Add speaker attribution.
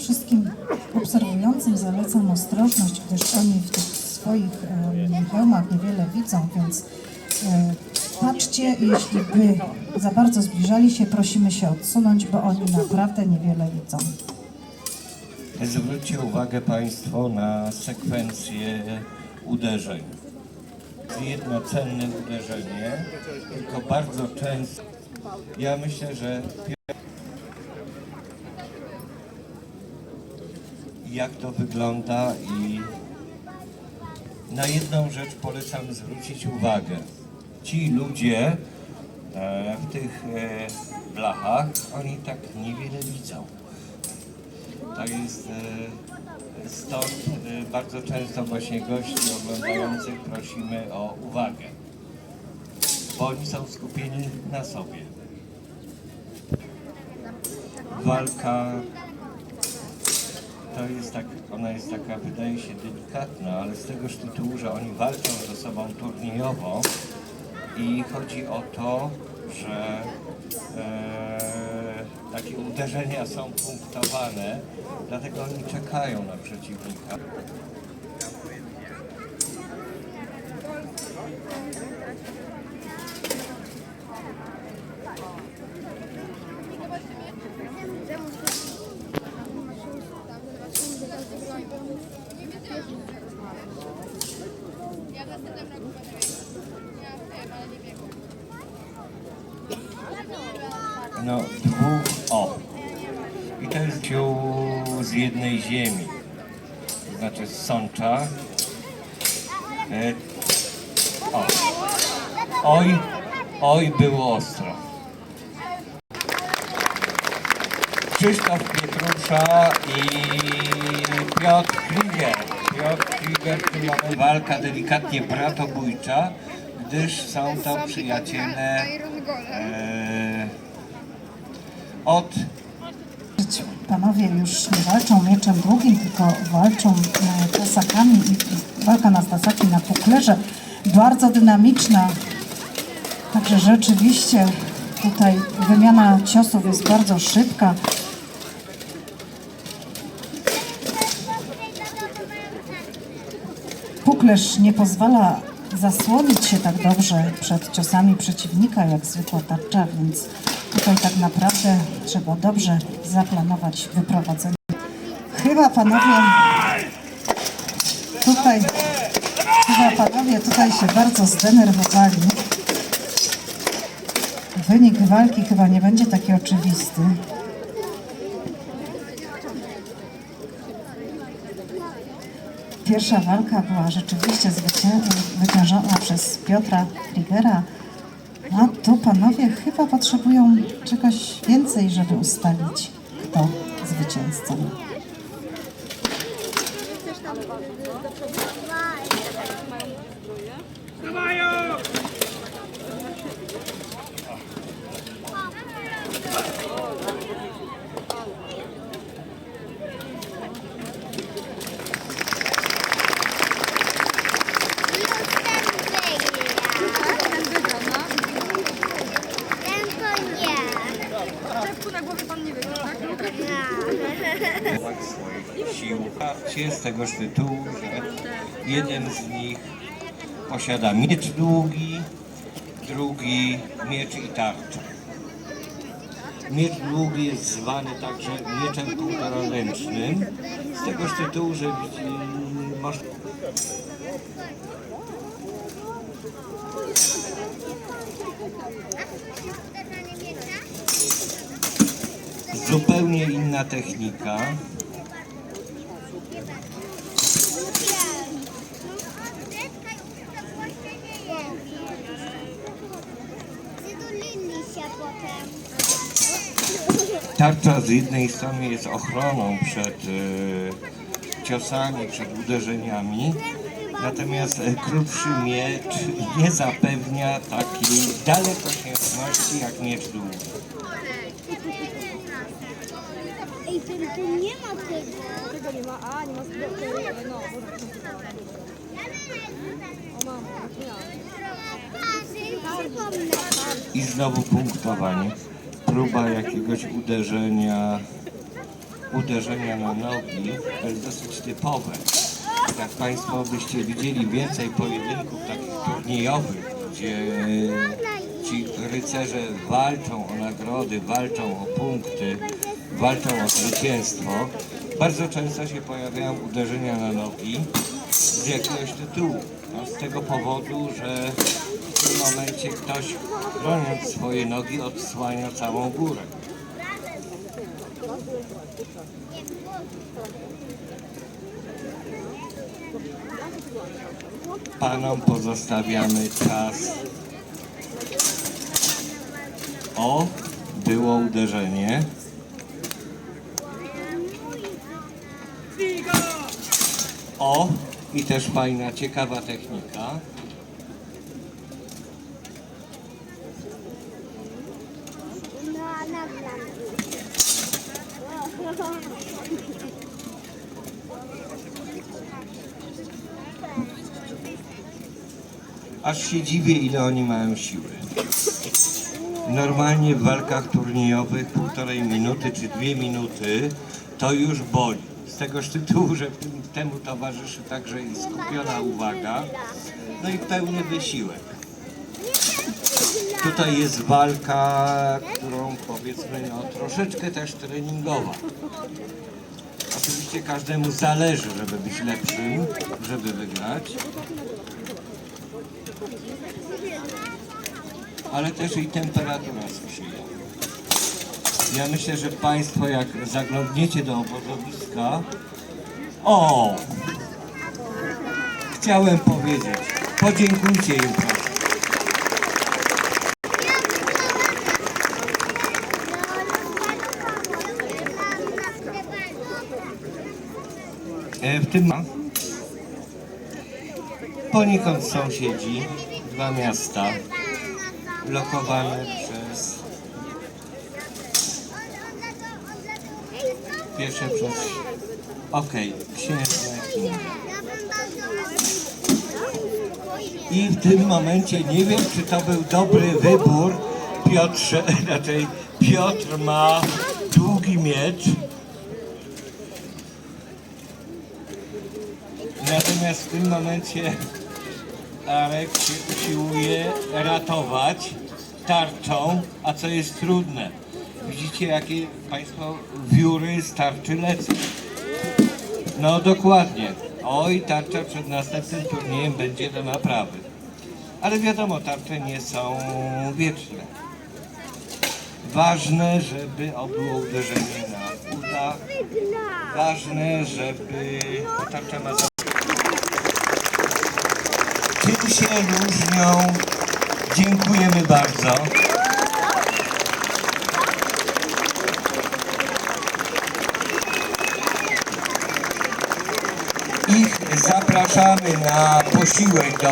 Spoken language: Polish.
Speaker 1: wszystkim obserwującym zalecam ostrożność, gdyż oni w tych swoich hełmach niewiele widzą, więc e, patrzcie, jeśli by za bardzo zbliżali się, prosimy się odsunąć, bo oni naprawdę niewiele widzą.
Speaker 2: Zwróćcie uwagę Państwo na sekwencję uderzeń. Jedno cenne uderzenie, tylko bardzo często. Ja myślę, że jak to wygląda i na jedną rzecz polecam zwrócić uwagę. Ci ludzie e, w tych e, blachach, oni tak niewiele widzą. To jest e, stąd bardzo często właśnie gości oglądających prosimy o uwagę, bo oni są skupieni na sobie. Walka to jest tak, ona jest taka, wydaje się delikatna, ale z tegoż tytułu, że oni walczą ze sobą turniejowo i chodzi o to, że e, takie uderzenia są punktowane, dlatego oni czekają na przeciwnika.
Speaker 3: Ja w następnym roku będę mieć. Ja wiem, ale nie biegam.
Speaker 2: No, dwóch, o. I to jest ziół z jednej ziemi, to znaczy z sącza. E, o. Oj, oj, było ostro. Krzysztof Pietrusza i Piotr Krieger. Piotr Krieger, tu mamy walka delikatnie bratobójcza, gdyż są to przyjaciele e, od.
Speaker 1: Panowie już nie walczą mieczem długim, tylko walczą e, tasakami i i walka na tasaki na puklerze bardzo dynamiczna. Także rzeczywiście tutaj wymiana ciosów jest bardzo szybka. Puklerz nie pozwala zasłonić się tak dobrze przed ciosami przeciwnika jak zwykła tarcza, więc tutaj tak naprawdę trzeba dobrze zaplanować wyprowadzenie. Chyba panowie tutaj, chyba panowie tutaj się bardzo zdenerwowali. Wynik walki chyba nie będzie taki oczywisty. Pierwsza walka była rzeczywiście zwycię- zwyciężona przez Piotra Krigera. A tu panowie chyba potrzebują czegoś więcej, żeby ustalić, kto zwycięzcą.
Speaker 3: Ten wygrał, no.
Speaker 4: Ten to nie.
Speaker 3: Czepku na głowie pan nie wygrał, tak?
Speaker 2: swoich sił z tegoż tytułu, że jeden z nich posiada miecz długi, drugi miecz i tarczę. Miecz długi jest zwany także mieczem półtoraręcznym, z tegoż tytułu, że można zupełnie inna technika. Tarcza z jednej strony jest ochroną przed e, ciosami, przed uderzeniami, natomiast e, krótszy miecz nie zapewnia takiej dalekosiężności jak miecz długi.
Speaker 4: Ej, nie ma tego.
Speaker 3: Tego nie ma, a nie ma no.
Speaker 2: I znowu punktowanie. Próba jakiegoś uderzenia uderzenia na nogi, to jest dosyć typowe. Jak Państwo byście widzieli więcej pojedynków takich turniejowych, gdzie e, ci rycerze walczą o nagrody, walczą o punkty, walczą o zwycięstwo, bardzo często się pojawiają uderzenia na nogi z jakiegoś tytułu. No, z tego powodu, że w tym momencie ktoś broniąc swoje nogi odsłania całą górę. Panom pozostawiamy czas. O, było uderzenie. O, i też fajna, ciekawa technika. Aż się dziwię, ile oni mają siły. Normalnie w walkach turniejowych półtorej minuty czy dwie minuty to już boli. Z tegoż tytułu, że temu towarzyszy także i skupiona uwaga, no i pełny wysiłek. Tutaj jest walka, którą powiedzmy no, troszeczkę też treningowa. Oczywiście każdemu zależy, żeby być lepszym, żeby wygrać. ale też i temperatura sprzyja. Ja myślę, że Państwo jak zaglądniecie do obozowiska, o, chciałem powiedzieć, podziękujcie im proszę. E, W tym poniekąd sąsiedzi, dwa miasta, blokowane przez pierwsze przez okej. I w tym momencie nie wiem, czy to był dobry wybór. Raczej Piotr ma długi miecz. Natomiast w tym momencie Arek się usiłuje ratować tarczą, a co jest trudne. Widzicie, jakie Państwo wióry z tarczy lecą. No dokładnie. Oj, tarcza przed następnym turniejem będzie do naprawy. Ale wiadomo, tarcze nie są wieczne. Ważne, żeby było uderzenie na uda. Ważne, żeby tarcza ma Czym się różnią? Dziękujemy bardzo. Ich zapraszamy na posiłek do